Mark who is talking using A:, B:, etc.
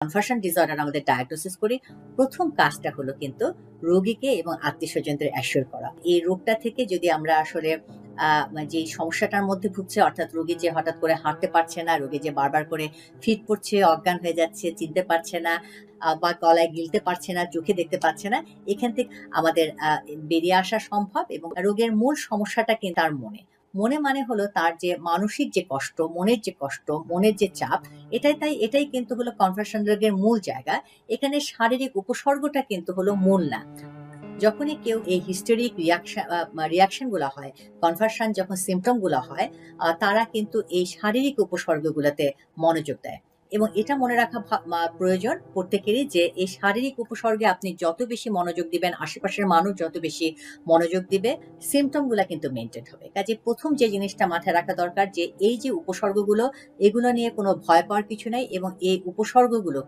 A: Conversion disorder আমাদের diagnosis করি। প্রথম কাজটা হলো কিন্তু রোগীকে এবং আত্মীয় স্বজনদের অ্যাসিওর করা। এই রোগটা থেকে যদি আমরা আসলে আহ, যে সমস্যাটার মধ্যে ভুগছে অর্থাৎ রোগী যে হঠাৎ করে হাঁটতে পারছে না রোগী যে বারবার করে ফিট পড়ছে অজ্ঞান হয়ে যাচ্ছে চিনতে পারছে না বা গলায় গিলতে পারছে না চোখে দেখতে পাচ্ছে না এখান থেকে আমাদের বেরিয়ে আসা সম্ভব এবং রোগের মূল সমস্যাটা কিন্তু তার মনে। মনে মানে হলো তার যে মানসিক যে কষ্ট, মনের যে কষ্ট, মনের যে চাপ, এটাই তাই, এটাই কিন্তু হলো কনফেশন রোগের মূল জায়গা। এখানে শারীরিক উপসর্গটা কিন্তু হলো মূল না। যখনই কেউ এই হিস্টোরিক রিয়াকশন রিয়াকশনগুলো হয় কনভার্সন যখন সিমটমগুলা হয় তারা কিন্তু এই শারীরিক উপসর্গগুলোতে মনোযোগ দেয়। এবং এটা মনে রাখা প্রয়োজন প্রত্যেকেরই যে এই শারীরিক উপসর্গে আপনি যত বেশি মনোযোগ দিবেন, আশেপাশের মানুষ যত বেশি মনোযোগ দিবে সিমটমগুলো কিন্তু মেনটেন হবে। কাজে প্রথম যে জিনিসটা মাথায় রাখা দরকার যে এই যে উপসর্গগুলো, এগুলো নিয়ে কোনো ভয় পাওয়ার কিছু নাই এবং এই উপসর্গগুলোকে